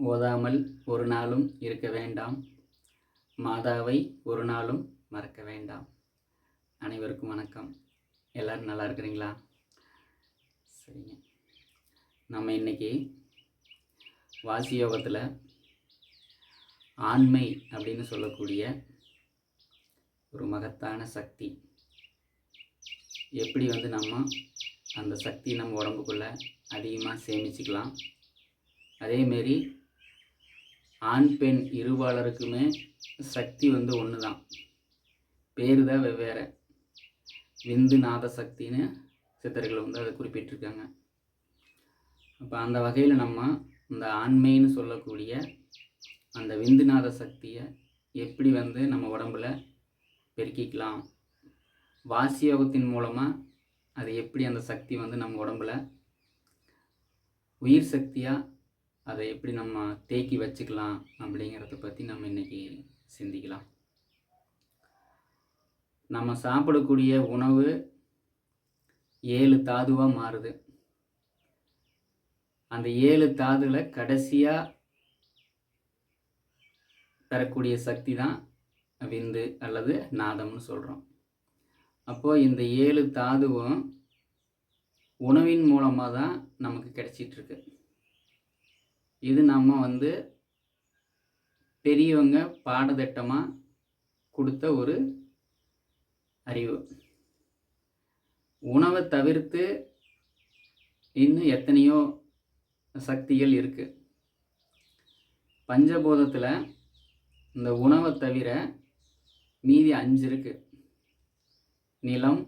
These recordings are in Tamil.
ஓதாமல் ஒரு நாளும் இருக்க வேண்டாம். மாதாவை ஒரு நாளும் மறக்க வேண்டாம். அனைவருக்கும் வணக்கம். எல்லோரும் நல்லா இருக்கிறீங்களா? சரிங்க. நம்ம இன்னைக்கு வாசி யோகத்தில் ஆண்மை அப்படின்னு சொல்லக்கூடிய ஒரு மகத்தான சக்தி. எப்படி வந்து நம்ம அந்த சக்தி நம்ம உடம்புக்குள்ளே அதிகமாக சேமிச்சுக்கலாம்? அதேமாரி ஆண் பெண் இருபாலருக்குமே சக்தி வந்து ஒன்று தான் பேர் தான் வெவ்வேறு. விந்து நாத சக்தின்னு சித்தர்கள் வந்து அதை குறிப்பிட்டிருக்காங்க. அப்போ அந்த வகையில் நம்ம இந்த ஆண்மைன்னு சொல்லக்கூடிய அந்த விந்துநாத சக்தியை எப்படி வந்து நம்ம உடம்புல பெருக்கிக்கலாம்? வாசியோகத்தின் மூலமாக அது எப்படி அந்த சக்தி வந்து நம்ம உடம்புல உயிர் சக்தியாக அதை எப்படி நம்ம தேக்கி வச்சுக்கலாம் அப்படிங்கிறத பற்றி நம்ம இன்றைக்கி சிந்திக்கலாம். நம்ம சாப்பிடக்கூடிய உணவு ஏழு தாதுவாக மாறுது. அந்த ஏழு தாதுல கடைசியாக பெறக்கூடிய சக்தி தான் விந்து அல்லது நாதம்னு சொல்கிறோம் அப்போது இந்த ஏழு தாதுவும் உணவின் மூலமாக தான் நமக்கு கிடைச்சிட்ருக்கு இது நம்ம வந்து பெரியவங்க பாடத்திட்டமாக கொடுத்த ஒரு அறிவு. உணவை தவிர்த்து இன்னும் எத்தனையோ சக்திகள் இருக்குது பஞ்சபோதத்தில் இந்த உணவை தவிர மீதி அஞ்சு இருக்குது நிலம்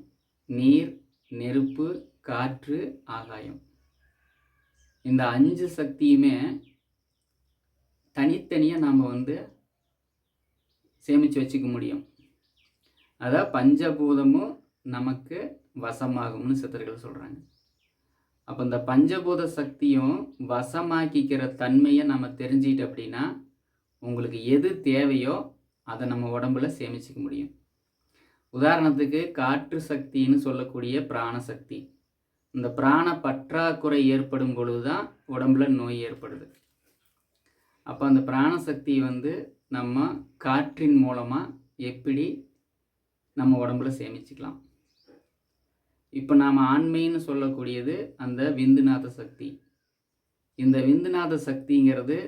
நீர் நெருப்பு காற்று ஆகாயம். இந்த அஞ்சு சக்தியுமே தனித்தனியாக நாம் வந்து சேமித்து வச்சுக்க முடியும். அதான் பஞ்சபூதமும் நமக்கு வசமாகும்னு சித்தர்கள் சொல்கிறாங்க அப்போ இந்த பஞ்சபூத சக்தியும் வசமாக்கிக்கிற தன்மையை நம்ம தெரிஞ்சுக்கிட்டு அப்படின்னா உங்களுக்கு எது தேவையோ அதை நம்ம உடம்புல சேமிச்சுக்க முடியும். உதாரணத்துக்கு காற்று சக்தின்னு சொல்லக்கூடிய பிராணசக்தி இந்த பிராண பற்றாக்குறை ஏற்படும் பொழுது தான் உடம்புல நோய் ஏற்படுது. அப்போ அந்த பிராணசக்தி வந்து நம்ம காற்றின் மூலமாக எப்படி நம்ம உடம்புல சேமிச்சுக்கலாம். இப்போ நாம் ஆண்மைன்னு சொல்லக்கூடியது அந்த விந்துநாத சக்தி. இந்த விந்துநாத சக்திங்கிறது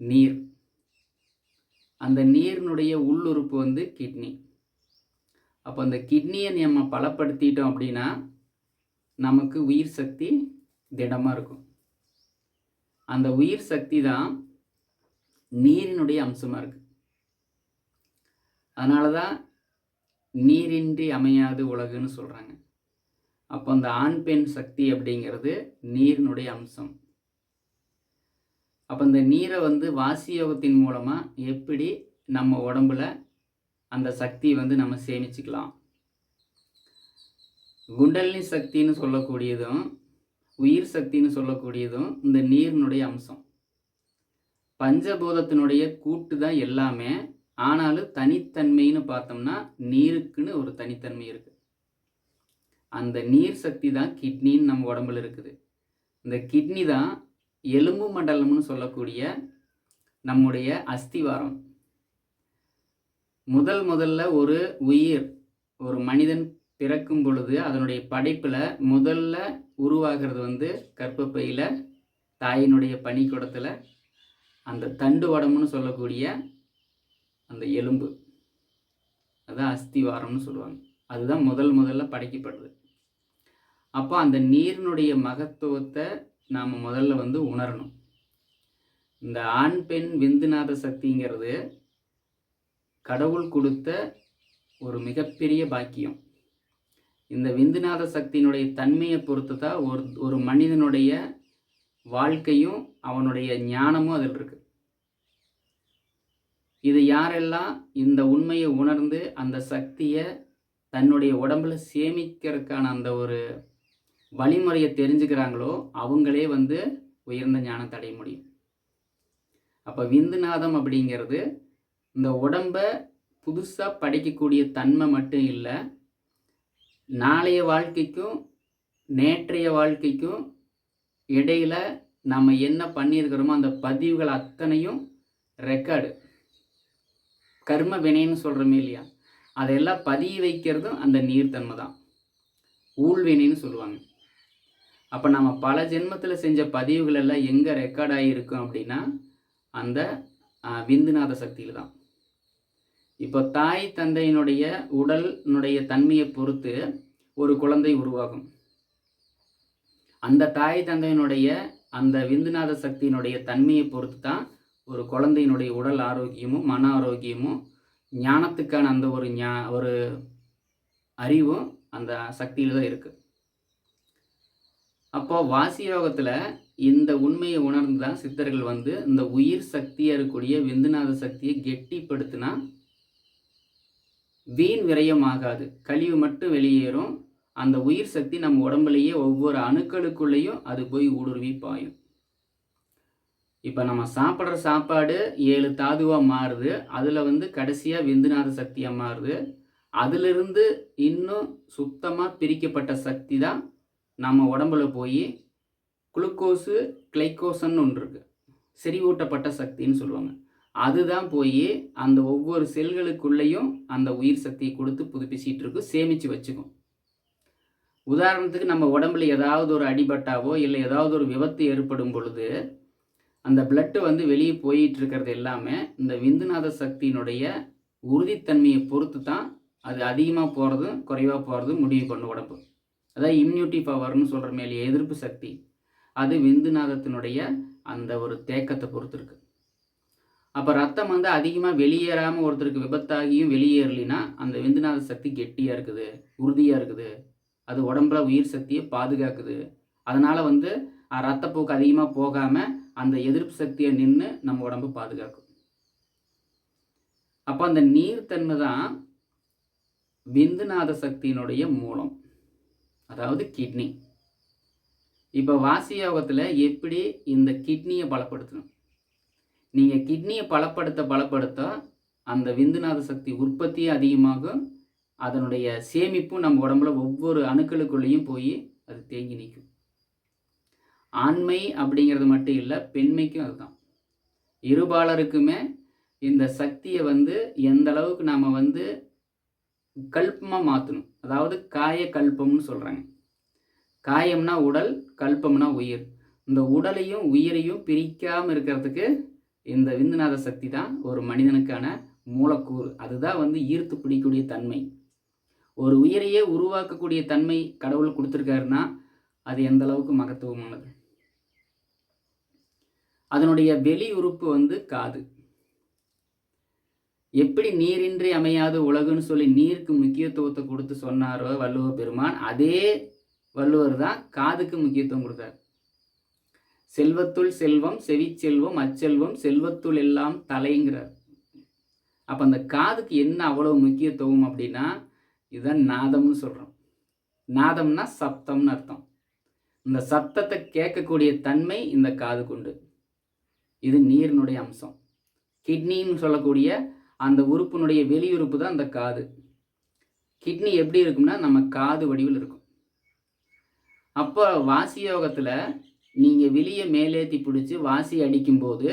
நீர். அந்த நீரினுடைய உள்ளுறுப்பு வந்து கிட்னி. அப்போ அந்த கிட்னியை நம்ம பலப்படுத்திட்டோம் அப்படின்னா நமக்கு உயிர் சக்தி திடமாக இருக்கும். அந்த உயிர் சக்தி தான் நீரினுடைய அம்சமாக இருக்குது அதனால தான் நீரின்றி அமையாது உலகுன்னு சொல்கிறாங்க அப்போ அந்த ஆண் பெண் சக்தி அப்படிங்கிறது நீரினுடைய அம்சம். அப்போ இந்த நீரை வந்து வாசி யோகத்தின் மூலமாக எப்படி நம்ம உடம்புல அந்த சக்தியை வந்து நம்ம சேமிச்சுக்கலாம்? குண்டலினி சக்தின்னு சொல்லக்கூடியதும் உயிர் சக்தின்னு சொல்லக்கூடியதும் இந்த நீரினுடைய அம்சம். பஞ்சபூதத்தினுடைய கூட்டு தான் எல்லாமே. ஆனாலும் தனித்தன்மைன்னு பார்த்தோம்னா நீருக்குன்னு ஒரு தனித்தன்மை இருக்குது அந்த நீர் சக்தி தான் கிட்னின்னு நம்ம உடம்புல இருக்குது. இந்த கிட்னி தான் எலும்பு மண்டலம்னு சொல்லக்கூடிய நம்முடைய அஸ்திவாரம். முதல் முதல்ல ஒரு உயிர் ஒரு மனிதன் பிறக்கும் பொழுது அதனுடைய படைப்பில் முதல்ல உருவாகிறது வந்து கற்பப்பையில் தாயினுடைய பனிக்கூடத்தில் அந்த தண்டு வடம்னு சொல்லக்கூடிய அந்த எலும்பு. அதுதான் அஸ்திவாரம்னு சொல்லுவாங்க. அதுதான் முதல் முதல்ல படைக்கப்படுது. அப்போ அந்த நீரினுடைய மகத்துவத்தை நாம் முதல்ல வந்து உணரணும். இந்த ஆண் பெண் விந்துநாத சக்திங்கிறது கடவுள் கொடுத்த ஒரு மிகப்பெரிய பாக்கியம். இந்த விந்துநாத சக்தியினுடைய தன்மையை பொறுத்து தான் ஒரு ஒரு மனிதனுடைய வாழ்க்கையும் அவனுடைய ஞானமும் அதில் இருக்கு. இது யாரெல்லாம் இந்த உண்மையை உணர்ந்து அந்த சக்தியை தன்னுடைய உடம்புல சேமிக்கிறதுக்கான அந்த ஒரு வழிமுறையை தெரிஞ்சுக்கிறாங்களோ அவங்களே வந்து உயர்ந்த ஞானத்தை அடைய முடியும். அப்போ விந்துநாதம் அப்படிங்கிறது இந்த உடம்பை புதுசாக படைக்கக்கூடிய தன்மை மட்டும் இல்லை நாளைய வாழ்க்கைக்கும் நேற்றைய வாழ்க்கைக்கும் இடையில் நம்ம என்ன பண்ணியிருக்கிறோமோ அந்த பதிவுகள் அத்தனையும் ரெக்கார்டு கர்ம வினைன்னு சொல்கிறோமே இல்லையா? அதையெல்லாம் பதிய வைக்கிறதும் அந்த நீர்த்தன்மை தான். ஊழ்வினைன்னு சொல்லுவாங்க. அப்போ நம்ம பல ஜென்மத்தில் செஞ்ச பதிவுகள் எல்லாம் எங்கே ரெக்கார்ட் ஆகியிருக்கும் அப்படின்னா அந்த விந்துநாத சக்தியில் தான். இப்போ தாய் தந்தையினுடைய உடலினுடைய தன்மையை பொறுத்து ஒரு குழந்தை உருவாகும். அந்த தாய் தந்தையினுடைய அந்த விந்துநாத சக்தியினுடைய தன்மையை பொறுத்து தான் ஒரு குழந்தையினுடைய உடல் ஆரோக்கியமும் மன ஆரோக்கியமும் ஞானத்துக்கான அந்த ஒரு ஞா ஒரு அறிவும் அந்த சக்தியில் தான் இருக்குது அப்போ வாசி யோகத்தில் இந்த உண்மையை உணர்ந்து தான் சித்தர்கள் வந்து இந்த உயிர் சக்தியாக இருக்கக்கூடிய விந்துநாத சக்தியை கெட்டிப்படுத்தினா வீண் விரயமாகாது. கழிவு மட்டும் வெளியேறும். அந்த உயிர் சக்தி நம்ம உடம்புலேயே ஒவ்வொரு அணுக்களுக்குள்ளேயும் அது போய் ஊடுருவி பாயும். இப்போ நம்ம சாப்பிட்ற சாப்பாடு ஏழு தாதுவாக மாறுது. அதில் வந்து கடைசியாக விந்துநாத சக்தியாக மாறுது. அதிலிருந்து இன்னும் சுத்தமாக பிரிக்கப்பட்ட சக்தி தான் நம்ம உடம்புல போய் குளுக்கோஸு கிளைக்கோசன்னு ஒன்று இருக்குது செறிவூட்டப்பட்ட சக்தின்னு சொல்லுவாங்க. அதுதான் போய் அந்த ஒவ்வொரு செல்களுக்குள்ளேயும் அந்த உயிர் சக்தியை கொடுத்து புதுப்பிச்சிட்டு இருக்கும் சேமித்து வச்சுக்கும். உதாரணத்துக்கு நம்ம உடம்புல ஏதாவது ஒரு அடிபட்டாவோ இல்லை ஏதாவது ஒரு விபத்து ஏற்படும் பொழுது அந்த பிளட்டு வந்து வெளியே போயிட்டு இருக்கிறது எல்லாமே இந்த விந்துநாத சக்தியினுடைய உறுதித்தன்மையை பொறுத்து தான் அது அதிகமாக போகிறதும் குறைவாக போகிறதும் முடிவு பண்ணும் உடம்பு. அதாவது இம்யூனிட்டி பவர்னு சொல்கிற மேலே எதிர்ப்பு சக்தி. அது விந்துநாதத்தினுடைய அந்த ஒரு தேக்கத்தை பொறுத்து இருக்குது அப்போ ரத்தம் வந்து அதிகமாக வெளியேறாமல் ஒருத்தருக்கு விபத்தாகியும் வெளியேறலினா அந்த விந்துநாத சக்தி கெட்டியாக இருக்குது உறுதியாக இருக்குது. அது உடம்புல உயிர் சக்தியை பாதுகாக்குது. அதனால் வந்து ரத்தப்போக்கு அதிகமாக போகாமல் அந்த எதிர்ப்பு சக்தியை நின்று நம்ம உடம்பு பாதுகாக்கும். அப்போ அந்த நீர்த்தன்மை தான் விந்துநாத சக்தியினுடைய மூலம். அதாவது கிட்னி இப்போ வாசி யோகத்தில் எப்படி இந்த கிட்னியை பலப்படுத்தணும்? நீங்கள் கிட்னியை பலப்படுத்த பலப்படுத்த அந்த விந்துநாத சக்தி உற்பத்தியும் அதிகமாகும் அதனுடைய சேமிப்பும் நம்ம உடம்புல ஒவ்வொரு அணுக்களுக்குள்ளேயும் போய் அது தேங்கி நிற்கும் ஆண்மை அப்படிங்கிறது மட்டும் இல்லை பெண்மைக்கும் அதுதான். இருபாலருக்குமே இந்த சக்தியை வந்து எந்த அளவுக்கு நாம் வந்து கல்பமாக மாற்றணும் அதாவது காய கல்பம்னு சொல்கிறாங்க காயம்னா உடல் கல்பம்னா உயிர். இந்த உடலையும் உயிரையும் பிரிக்காமல் இருக்கிறதுக்கு இந்த விந்துநாத சக்தி தான் ஒரு மனிதனுக்கான மூலக்கூறு. அதுதான் வந்து ஈர்த்து பிடிக்கக்கூடிய தன்மை. ஒரு உயிரையே உருவாக்கக்கூடிய தன்மை கடவுள் கொடுத்துருக்காருன்னா அது எந்த அளவுக்கு மகத்துவமானது? அதனுடைய வெளி உறுப்பு வந்து காது. எப்படி நீரின்றி அமையாது உலகுன்னு சொல்லி நீருக்கு முக்கியத்துவத்தை கொடுத்து சொன்னாரோ வள்ளுவ பெருமான் அதே வள்ளுவர் தான் காதுக்கு முக்கியத்துவம் கொடுத்தார். செல்வத்துள் செல்வம் செவிச்செல்வம் அச்செல்வம் செல்வத்துள் எல்லாம் தலைங்கிறார். அப்போ அந்த காதுக்கு என்ன அவ்வளோ முக்கியத்துவம் அப்படின்னா இதுதான் நாதம்னு சொல்கிறோம் நாதம்னா சப்தம்னு அர்த்தம். இந்த சப்தத்தை கேட்கக்கூடிய தன்மை இந்த காது கொண்டு இது நீரினுடைய அம்சம். கிட்னின்னு சொல்லக்கூடிய அந்த உறுப்பினுடைய வெளியுறுப்பு தான் அந்த காது. கிட்னி எப்படி இருக்கும்னா நம்ம காது வடிவில் இருக்கும். அப்போ வாசி யோகத்தில் நீங்கள் வெளியே மேலேத்தி பிடிச்சி வாசி அடிக்கும்போது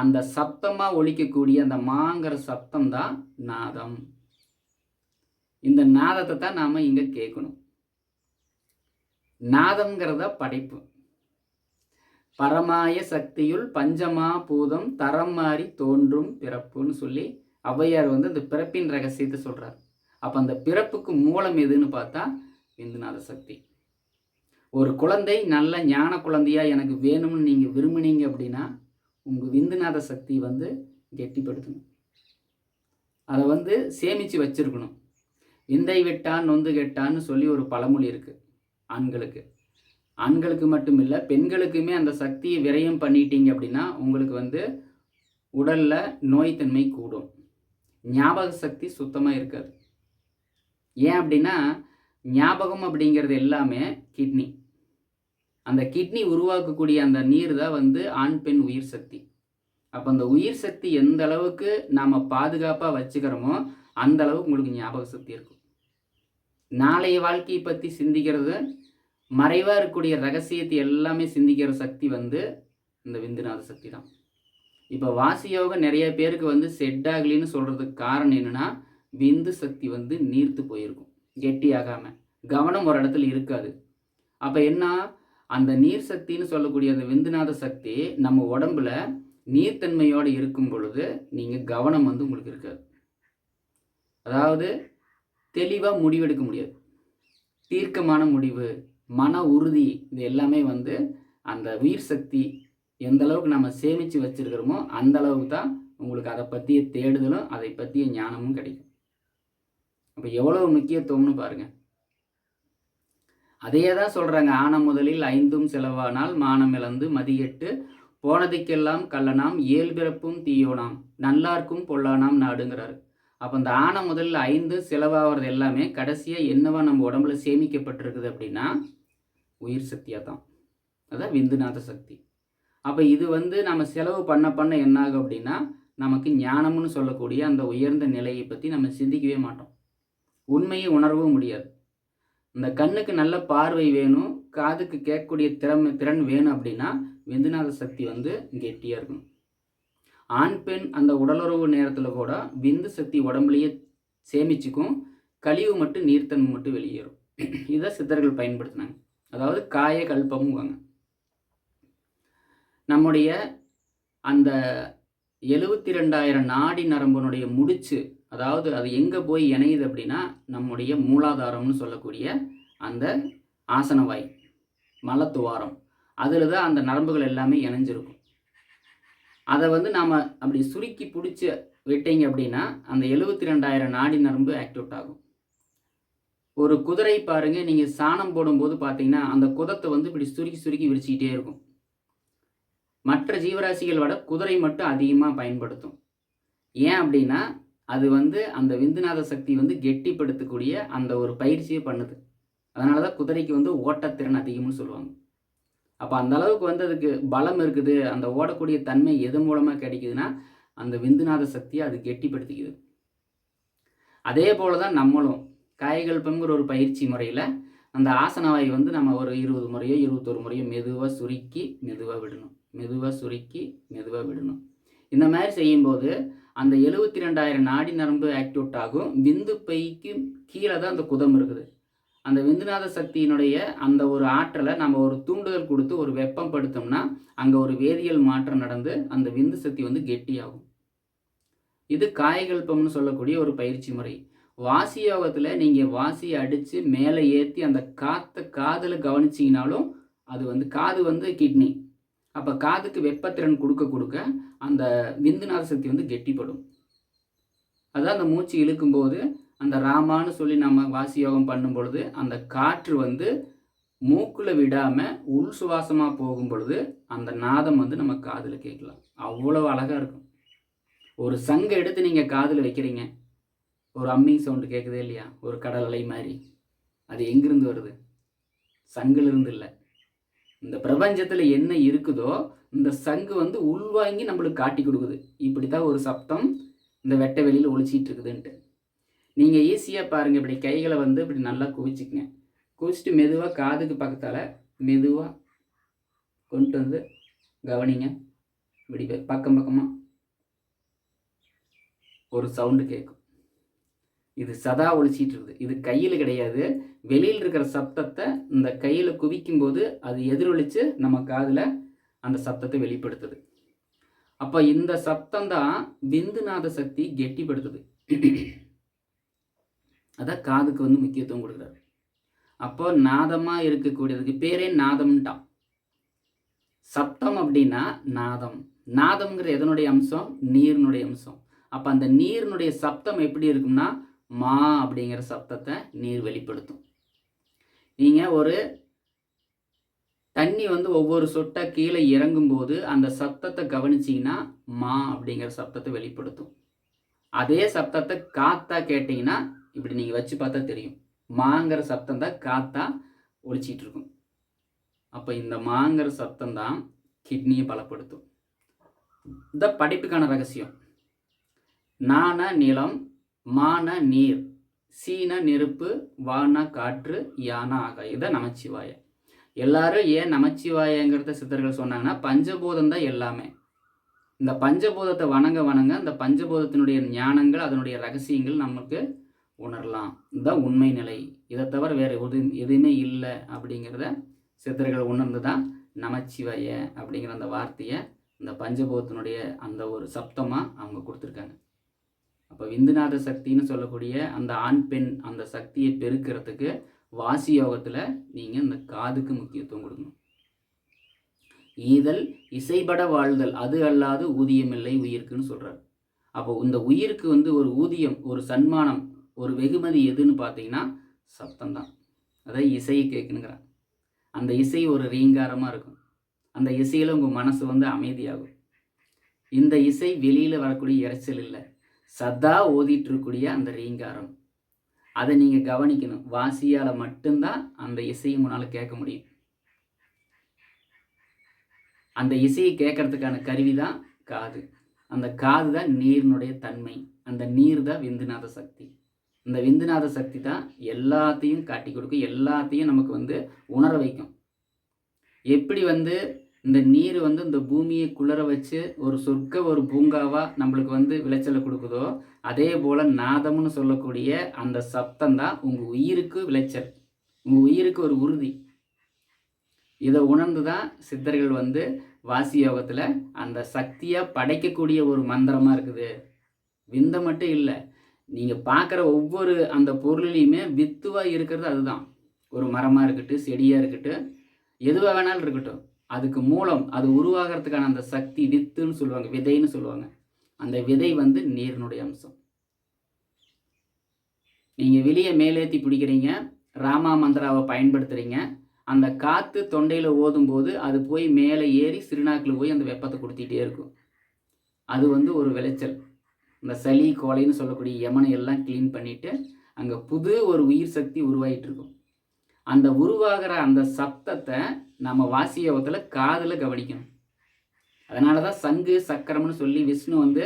அந்த சப்தமாக ஒழிக்கக்கூடிய அந்த மாங்கிற சப்தம் தான் நாதம். இந்த நாதத்தை தான் நாம் இங்கே கேட்கணும் நாதம்ங்கிறத படைப்பு. பரமாய சக்தியுள் பஞ்சமா பூதம் தரம் மாறி தோன்றும் பிறப்புன்னு சொல்லி ஔவையார் வந்து இந்த பிறப்பின் ரகசியத்தை சொல்கிறார் அப்போ அந்த பிறப்புக்கு மூலம் எதுன்னு பார்த்தா இந்துநாத சக்தி. ஒரு குழந்தை நல்ல ஞான குழந்தையா எனக்கு வேணும்னு நீங்கள் விரும்புனீங்க அப்படின்னா உங்கள் விந்துநாத சக்தி வந்து கெட்டிப்படுத்தணும். அதை வந்து சேமித்து வச்சிருக்கணும். விந்தை விட்டான் நொந்து கெட்டான்னு சொல்லி ஒரு பழமொழி இருக்குது ஆண்களுக்கு. ஆண்களுக்கு மட்டும் இல்லை பெண்களுக்குமே அந்த சக்தியை விரயம் பண்ணிட்டீங்க அப்படின்னா உங்களுக்கு வந்து உடலில் நோய்த்தன்மை கூடும். ஞாபக சக்தி சுத்தமாக இருக்காது. ஏன் அப்படின்னா ஞாபகம் அப்படிங்கிறது எல்லாமே கிட்னி. அந்த கிட்னி உருவாக்கக்கூடிய அந்த நீர் தான் வந்து ஆண் பெண் உயிர் சக்தி. அப்போ அந்த உயிர் சக்தி எந்த அளவுக்கு நாம் பாதுகாப்பாக வச்சுக்கிறோமோ அந்த அளவுக்கு உங்களுக்கு ஞாபக சக்தி இருக்கும். நாளைய வாழ்க்கையை பற்றி சிந்திக்கிறது மறைவாக இருக்கக்கூடிய ரகசியத்தை எல்லாமே சிந்திக்கிற சக்தி வந்து இந்த விந்துநாத சக்தி தான். இப்போ வாசி யோகம் நிறைய பேருக்கு வந்து செட் ஆகலின்னு சொல்கிறதுக்கு காரணம் என்னென்னா விந்து சக்தி வந்து நீர்த்து போயிருக்கும் கெட்டியாகாமல் கவனம் ஒரு இடத்துல இருக்காது. அப்போ என்ன அந்த நீர் சக்தின்னு சொல்லக்கூடிய அந்த விந்துநாத சக்தி நம்ம உடம்புல நீர்த்தன்மையோடு இருக்கும் பொழுது நீங்கள் கவனம் வந்து உங்களுக்கு இருக்காது. அதாவது தெளிவாக முடிவெடுக்க முடியாது. தீர்க்கமான முடிவு மன உறுதி இது எல்லாமே வந்து அந்த உயிர் சக்தி எந்த அளவுக்கு நம்ம சேமித்து வச்சுருக்கிறோமோ அந்த அளவுக்கு தான் உங்களுக்கு அதை பற்றிய தேடுதலும் அதை பற்றிய ஞானமும் கிடைக்கும். அப்போ எவ்வளோ முக்கியத்துவம்னு பாருங்கள் அதையே தான் சொல்கிறாங்க ஆன முதலில் ஐந்தும் செலவானால் மானம் இழந்து மதியெட்டு. போனதுக்கெல்லாம் கள்ளனாம் இயல்பிறப்பும் தீயோனாம் நல்லார்க்கும் பொல்லானாம் நாடுங்கிறாரு. அப்போ இந்த ஆன முதலில் ஐந்து செலவாகிறது எல்லாமே கடைசியாக என்னவா நம்ம உடம்புல சேமிக்கப்பட்டிருக்குது அப்படின்னா உயிர் சக்தியாக தான் அதான் விந்துநாத சக்தி. அப்போ இது வந்து நம்ம செலவு பண்ண பண்ண என்னாகும் அப்படின்னா நமக்கு ஞானம்னு சொல்லக்கூடிய அந்த உயர்ந்த நிலையை பற்றி நம்ம சிந்திக்கவே மாட்டோம். உண்மையை உணரவும் முடியாது. இந்த கண்ணுக்கு நல்ல பார்வை வேணும் காதுக்கு கேட்கக்கூடிய திறமை திறன் வேணும் அப்படின்னா விந்துநாத சக்தி வந்து கெட்டியாக இருக்கும். ஆண் பெண் அந்த உடலுறவு நேரத்தில் கூட விந்து சக்தி உடம்புலையே சேமிச்சுக்கும் கழிவு மட்டும் நீர்த்தன்மை மட்டும் வெளியேறும். இதை சித்தர்கள் பயன்படுத்தினாங்க. அதாவது காய கல்பமுவாங்க நம்முடைய அந்த எழுபத்தி ரெண்டாயிரம் நாடி நரம்புனுடைய முடிச்சு அதாவது அது எங்கே போய் இணையுது அப்படின்னா நம்முடைய மூலாதாரம்னு சொல்லக்கூடிய அந்த ஆசனவாய் மலத்துவாரம். அதில் தான் அந்த நரம்புகள் எல்லாமே இணைஞ்சிருக்கும். அதை வந்து நாம் அப்படி சுருக்கி பிடிச்சி விட்டீங்க அப்படின்னா அந்த எழுபத்தி ரெண்டாயிரம் நாடி நரம்பு ஆக்டிவேட் ஆகும். ஒரு குதிரை பாருங்கள் நீங்கள் சாணம் போடும்போது பார்த்தீங்கன்னா அந்த குதத்தை வந்து இப்படி சுருக்கி சுருக்கி விரிச்சிக்கிட்டே இருக்கும். மற்ற ஜீவராசிகள் விட குதிரை மட்டும் அதிகமாக பயன்படுத்தும். ஏன் அப்படின்னா அது வந்து அந்த விந்துநாத சக்தி வந்து கெட்டிப்படுத்தக்கூடிய அந்த ஒரு பயிற்சியை பண்ணுது. அதனால தான் குதிரைக்கு வந்து ஓட்டத்திறன் அதிகம்னு சொல்லுவாங்க. அப்போ அந்த அளவுக்கு வந்து அதுக்கு பலம் இருக்குது. அந்த ஓடக்கூடிய தன்மை எது மூலமாக கிடைக்குதுன்னா அந்த விந்துநாத சக்தியை அது கெட்டிப்படுத்திக்குது. அதே போல தான் நம்மளும் காயகல்பங்கிற ஒரு பயிற்சி முறையில் அந்த ஆசனவாய் வந்து நம்ம ஒரு இருபது முறையோ இருபத்தொரு முறையோ மெதுவாக சுருக்கி மெதுவாக விடணும். மெதுவாக சுருக்கி மெதுவாக விடணும். இந்த மாதிரி செய்யும்போது அந்த எழுபத்தி ரெண்டாயிரம் நாடி நரம்பு ஆக்டிவேட் ஆகும். விந்து பைக்கு கீழே தான் அந்த குதம் இருக்குது. அந்த விந்துநாத சக்தியினுடைய அந்த ஒரு ஆற்றலை நம்ம ஒரு தூண்டுதல் கொடுத்து ஒரு வெப்பம் படுத்தோம்னா அங்கே ஒரு வேதியியல் மாற்றம் நடந்து அந்த விந்து சக்தி வந்து கெட்டியாகும். இது காயகல்பம்னு சொல்லக்கூடிய ஒரு பயிற்சி முறை. வாசி யோகத்தில் நீங்கள் வாசியை அடித்து மேலே ஏற்றி அந்த காற்றை காதில் கவனிச்சிங்கனாலும் அது வந்து காது வந்து கிட்னி அப்போ காதுக்கு வெப்பத்திறன் கொடுக்க கொடுக்க அந்த விந்துநாத சக்தி வந்து கெட்டிப்படும். அதான் அந்த மூச்சு இழுக்கும்போது அந்த ராமான்னு சொல்லி நம்ம வாசி யோகம் பண்ணும் பொழுது அந்த காற்று வந்து மூக்கில் விடாமல் உள் சுவாசமாக போகும் பொழுது அந்த நாதம் வந்து நம்ம காதில் கேட்கலாம். அவ்வளோ அழகாக இருக்கும். ஒரு சங்கை எடுத்து நீங்கள் காதில் வைக்கிறீங்க. ஒரு அம்மிங் சவுண்டு கேட்குதே இல்லையா? ஒரு கடல் அலை மாதிரி. அது எங்கிருந்து வருது? சங்கிலிருந்து இல்லை. இந்த பிரபஞ்சத்தில் என்ன இருக்குதோ இந்த சங்கு வந்து உள்வாங்கி நம்மளுக்கு காட்டி கொடுக்குது. இப்படி தான் ஒரு சப்தம் இந்த வெட்ட வெளியில் ஒழிச்சிட்டு இருக்குதுன்ட்டு. நீங்கள் ஈஸியாக பாருங்கள் இப்படி கைகளை வந்து இப்படி நல்லா குவிச்சிக்கங்க. குவிச்சிட்டு மெதுவாக காதுக்கு பக்கத்தால் மெதுவாக கொண்டு வந்து கவனிங்க. இப்படி பக்கம் பக்கமாக ஒரு சவுண்டு கேட்கும் இது சதா ஒழிச்சிட்டு இருக்குது. இது கையில் கிடையாது. வெளியில் இருக்கிற சப்தத்தை இந்த கையில் குவிக்கும்போது அது எதிரொலித்து நம்ம காதில் அந்த சப்தத்தை வெளிப்படுத்துது. அப்போ இந்த சப்தம் தான் விந்துநாத சக்தி கெட்டிப்படுத்துது. அதான் காதுக்கு வந்து முக்கியத்துவம் கொடுக்குறாரு. அப்போ நாதமாக இருக்கக்கூடியதுக்கு பேரே நாதம்ட்டான் சப்தம் அப்படின்னா நாதம். நாதம்ங்கிற எதனுடைய அம்சம்? நீரினுடைய அம்சம். அப்போ அந்த நீரினுடைய சப்தம் எப்படி இருக்கும்னா மா அப்படிங்கிற சப்தத்தை நீர் வெளிப்படுத்தும். நீங்கள் ஒரு தண்ணி வந்து ஒவ்வொரு சொட்டாக கீழே இறங்கும்போது அந்த சத்தத்தை கவனிச்சிங்கன்னா மா அப்படிங்கிற சப்தத்தை வெளிப்படுத்தும். அதே சப்தத்தை காத்தா கேட்டிங்கன்னா இப்படி நீங்கள் வச்சு பார்த்தா தெரியும். மாங்கிற சப்தம் தான் காத்தா ஒழிச்சிட்டு இருக்கும். அப்போ இந்த மாங்கிற சப்தம் தான் கிட்னியை பலப்படுத்தும். இந்த படிப்புக்கான ரகசியம். நான நிலம் மான நீர் சீன நெருப்பு வான காற்று யானா ஆக இதை நமச்சிவாய. எல்லாரும் ஏன் நமச்சிவாயங்கிறத சித்தர்கள் சொன்னாங்கன்னா பஞ்சபூதம் தான் எல்லாமே. இந்த பஞ்சபூதத்தை வணங்க வணங்க அந்த பஞ்சபூதத்தினுடைய ஞானங்கள் அதனுடைய ரகசியங்கள் நமக்கு உணரலாம். இதுதான் உண்மை நிலை. இதை தவிர வேறு எது எதுவுமே இல்லை அப்படிங்கிறத சித்தர்கள் உணர்ந்து தான் நமச்சிவாய அப்படிங்கிற அந்த வார்த்தையை இந்த பஞ்சபூதத்தினுடைய அந்த ஒரு சப்தமாக அவங்க கொடுத்துருக்காங்க. அப்போ விந்துநாத சக்தின்னு சொல்லக்கூடிய அந்த ஆண் பெண் அந்த சக்தியை பெருக்கிறதுக்கு வாசி யோகத்தில் நீங்கள் இந்த காதுக்கு முக்கியத்துவம் கொடுக்கணும். ஈதல் இசைபட வாழ்தல் அது அல்லாது ஊதியமில்லை உயிருக்குன்னு சொல்கிறார் அப்போ இந்த உயிருக்கு வந்து ஒரு ஊதியம் ஒரு சன்மானம் ஒரு வெகுமதி எதுன்னு பார்த்தீங்கன்னா சப்தம்தான். அதாவது இசையை கேட்கணுங்கிறான் அந்த இசை ஒரு ரீங்காரமாக இருக்கும். அந்த இசையில் உங்கள் மனசு வந்து அமைதியாகும். இந்த இசை வெளியில் வரக்கூடிய இறைச்சல் இல்லை. சதா ஓதிட்டு இருக்கக்கூடிய அந்த ரீங்காரம். அதை நீங்கள் கவனிக்கணும். வாசியால் மட்டும்தான் அந்த இசையை உங்களால் கேட்க முடியும். அந்த இசையை கேட்கறதுக்கான கருவி தான் காது. அந்த காது தான் நீரினுடைய தன்மை. அந்த நீர் தான் விந்துநாத சக்தி. இந்த விந்துநாத சக்தி தான் எல்லாத்தையும் காட்டி கொடுக்கும். எல்லாத்தையும் நமக்கு வந்து உணர வைக்கும். எப்படி வந்து இந்த நீர் வந்து இந்த பூமியை குளிர வச்சு ஒரு சொர்க்க ஒரு பூங்காவாக நம்மளுக்கு வந்து விளைச்சலை கொடுக்குதோ அதே போல் நாதம்னு சொல்லக்கூடிய அந்த சப்தம் தான் உங்கள் உயிருக்கு விளைச்சல். உங்கள் உயிருக்கு ஒரு உறுதி. இதை உணர்ந்து தான் சித்தர்கள் வந்து வாசி யோகத்தில் அந்த சக்தியாக படைக்கக்கூடிய ஒரு மந்திரமாக இருக்குது. விந்த மட்டும் இல்லை நீங்கள் பார்க்குற ஒவ்வொரு அந்த பொருள்லையுமே வித்துவாக இருக்கிறது அதுதான். ஒரு மரமாக இருக்கட்டும் செடியாக இருக்கட்டும் எதுவாக வேணாலும் இருக்கட்டும். அதுக்கு மூலம் அது உருவாகிறதுக்கான அந்த சக்தி வித்துன்னு சொல்லுவாங்க விதைன்னு சொல்லுவாங்க. அந்த விதை வந்து நீரினுடைய அம்சம். நீங்கள் வெளியே மேலேத்தி பிடிக்கிறீங்க ராமா மந்திராவை பயன்படுத்துகிறீங்க அந்த காற்று தொண்டையில் ஓதும்போது அது போய் மேலே ஏறி சிறுநாக்கில் போய் அந்த வெப்பத்தை கொடுத்திட்டே இருக்கும். அது வந்து ஒரு விளைச்சல். இந்த சளி கோலைன்னு சொல்லக்கூடிய யமனை எல்லாம் க்ளீன் பண்ணிவிட்டு அங்கே புது ஒரு உயிர் சக்தி உருவாகிட்டு இருக்கும். அந்த உருவாகிற அந்த சப்தத்தை நம்ம வாசியோகத்தில் காதில் கவனிக்கணும். அதனால தான் சங்கு சக்கரம்னு சொல்லி விஷ்ணு வந்து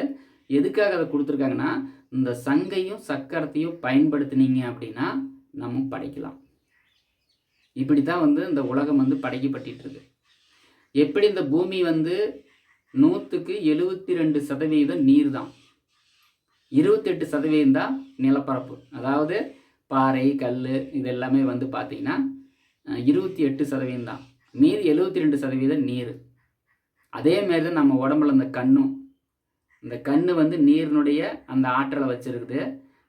எதுக்காக அதை கொடுத்துருக்காங்கன்னா இந்த சங்கையும் சக்கரத்தையும் பயன்படுத்தினீங்க அப்படின்னா நம்ம படைக்கலாம். இப்படி தான் வந்து இந்த உலகம் வந்து படைக்கப்பட்டிருக்கு எப்படி இந்த பூமி வந்து நூற்றுக்கு எழுபத்தி ரெண்டு சதவீதம் நீர் தான் இருபத்தெட்டு சதவீதம் தான் நிலப்பரப்பு. அதாவது பாறை கல் இது எல்லாமே வந்து பார்த்திங்கன்னா இருபத்தி எட்டு சதவீதம் தான் மீதி எழுபத்தி ரெண்டு சதவீதம் நீர். அதே மாதிரி தான் நம்ம உடம்புல இந்த கண்ணும். இந்த கண் வந்து நீரினுடைய அந்த ஆற்றலை வச்சுருக்குது.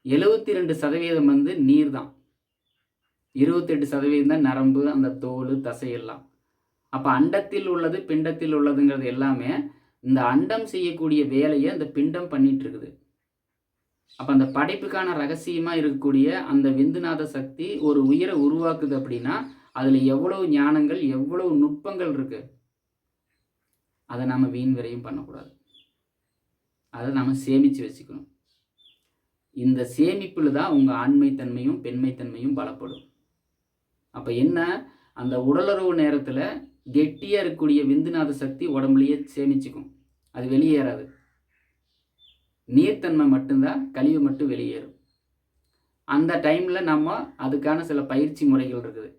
எழுபத்தி ரெண்டு சதவீதம் வந்து நீர் தான் இருபத்தெட்டு சதவீதம் தான் நரம்பு அந்த தோல் தசையெல்லாம். அப்போ அண்டத்தில் உள்ளது பிண்டத்தில் உள்ளதுங்கிறது எல்லாமே இந்த அண்டம் செய்யக்கூடிய வேலையை இந்த பிண்டம் பண்ணிகிட்ருக்குது அப்போ அந்த படைப்புக்கான ரகசியமாக இருக்கக்கூடிய அந்த விந்துநாத சக்தி ஒரு உயிரை உருவாக்குது அப்படின்னா அதில் எவ்வளவு ஞானங்கள் எவ்வளவு நுட்பங்கள் இருக்கு? அதை நாம் வீண் விரையும் பண்ணக்கூடாது. அதை நாம் சேமித்து வச்சுக்கணும். இந்த சேமிப்பில் தான் உங்கள் ஆண்மைத்தன்மையும் பெண்மைத்தன்மையும் பலப்படும். அப்போ என்ன? அந்த உடலுறவு நேரத்தில் கெட்டியாக இருக்கக்கூடிய விந்துநாத சக்தி உடம்புலையே சேமிச்சுக்கும். அது வெளியேறாது. நீர்த்தன்மை மட்டும்தான் கழிவு மட்டும் வெளியேறும். அந்த டைமில் நம்ம அதுக்கான சில பயிற்சி முறைகள் இருக்குது.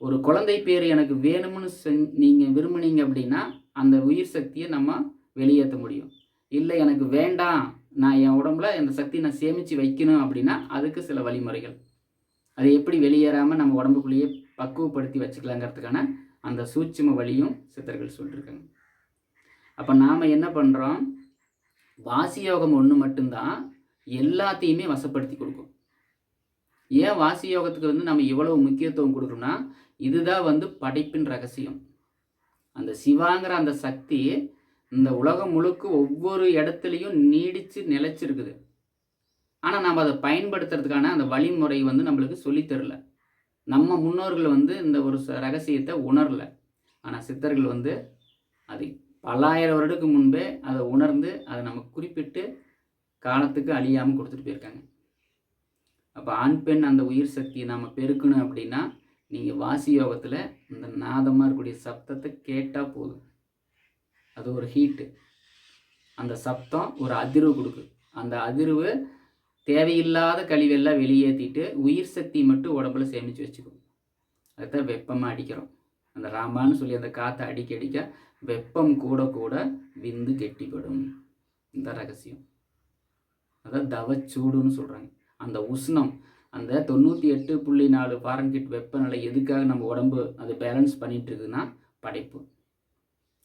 ஒரு குழந்தை பேர் எனக்கு வேணும்னு செஞ் நீங்கள் விரும்புனீங்க அப்படின்னா அந்த உயிர் சக்தியை நம்ம வெளியேற்ற முடியும். இல்லை எனக்கு வேண்டாம் நான் என் உடம்புல இந்த சக்தி நான் சேமித்து வைக்கணும் அப்படின்னா அதுக்கு சில வழிமுறைகள். அது எப்படி வெளியேறாமல் நம்ம உடம்புக்குள்ளேயே பக்குவப்படுத்தி வச்சுக்கலாங்கிறதுக்கான அந்த சூட்சும வழியும் சித்தர்கள் சொல்லியிருக்காங்க அப்போ நாம் என்ன பண்ணுறோம் வாசி யோகம் ஒன்று மட்டும்தான் எல்லாத்தையுமே வசப்படுத்தி கொடுக்கும். ஏன் வாசி யோகத்துக்கு வந்து நம்ம இவ்வளவு முக்கியத்துவம் கொடுக்குறோம்னா இதுதான் வந்து படைப்பின் ரகசியம். அந்த சிவாங்கிற அந்த சக்தி இந்த உலகம் முழுக்க ஒவ்வொரு இடத்துலையும் நீடித்து நிலைச்சிருக்குது. ஆனால் நம்ம அதை பயன்படுத்துறதுக்கான அந்த வழிமுறை வந்து நம்மளுக்கு சொல்லித்தரல நம்ம முன்னோர்கள் வந்து இந்த ஒரு ரகசியத்தை உணரல. ஆனால் சித்தர்கள் வந்து அது பல்லாயிரம் வருடத்துக்கு முன்பே அதை உணர்ந்து அதை நம்ம குறிப்பிட்டு காலத்துக்கு அழியாமல் கொடுத்துட்டு போயிருக்காங்க. அப்போ ஆண் பெண் அந்த உயிர் சக்தியை நாம் பெருக்கணும் அப்படின்னா நீங்கள் வாசி யோகத்தில் இந்த நாதமாக இருக்கக்கூடிய சப்தத்தை கேட்டால் போதும். அது ஒரு ஹீட்டு அந்த சப்தம் ஒரு அதிர்வு கொடுக்குது. அந்த அதிர்வு தேவையில்லாத கழிவெல்லாம் வெளியேற்றிட்டு உயிர் சக்தி மட்டும் உடம்புல சேமித்து வச்சுக்கும். அதுதான் வெப்பமாக அடிக்கிறோம். அந்த ராமான்னு சொல்லி அந்த காற்றை அடிக்க அடிக்க வெப்பம் கூட கூட விந்து கெட்டிப்படும். இந்த ரகசியம். அதான் தவச்சூடுன்னு சொல்கிறாங்க அந்த உஷ்ணம் அந்த தொண்ணூற்றி எட்டு புள்ளி நாலு ஃபாரன்கிட் வெப்பநிலை எதுக்காக நம்ம உடம்பு அது பேலன்ஸ் பண்ணிகிட்டு இருக்குதுன்னா படைப்பு.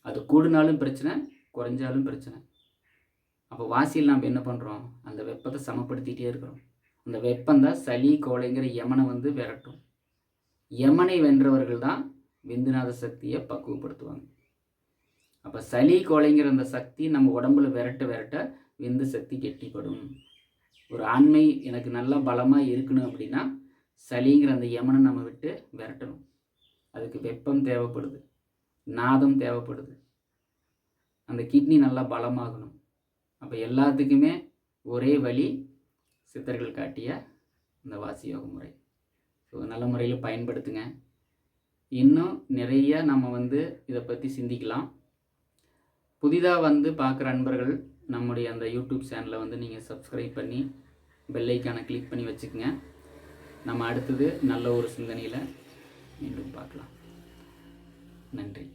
அது கூடுனாலும் பிரச்சனை குறைஞ்சாலும் பிரச்சனை. அப்போ வாசியில் நாம் என்ன பண்ணுறோம் அந்த வெப்பத்தை சமப்படுத்திட்டே இருக்கிறோம். அந்த வெப்பம் தான் சளி கோலைங்கிற யமனை வந்து விரட்டும். யமனை வென்றவர்கள் தான் விந்துநாத சக்தியை பக்குவப்படுத்துவாங்க. அப்போ சளி கொலைங்கிற அந்த சக்தி நம்ம உடம்புல விரட்ட விரட்ட விந்து சக்தி கெட்டிப்படும். ஒரு ஆண்மை எனக்கு நல்லா பலமாக இருக்கணும் அப்படின்னா சளிங்கிற அந்த யமனை நம்ம விட்டு விரட்டணும். அதுக்கு வெப்பம் தேவைப்படுது நாதம் தேவைப்படுது. அந்த கிட்னி நல்லா பலமாகணும். அப்போ எல்லாத்துக்குமே ஒரே வழி சித்தர்கள் காட்டிய இந்த வாசியோக முறை. ஸோ நல்ல முறையில் பயன்படுத்துங்க. இன்னும் நிறைய நம்ம வந்து இதை பற்றி சிந்திக்கலாம். புதிதாக வந்து பார்க்குற அன்பர்கள் நம்முடைய அந்த யூடியூப் சேனலை வந்து நீங்கள் சப்ஸ்கிரைப் பண்ணி பெல்லைக்கான கிளிக் பண்ணி வச்சுக்கோங்க. நம்ம அடுத்தது நல்ல ஒரு சிந்தனையில் மீண்டும் பார்க்கலாம். நன்றி.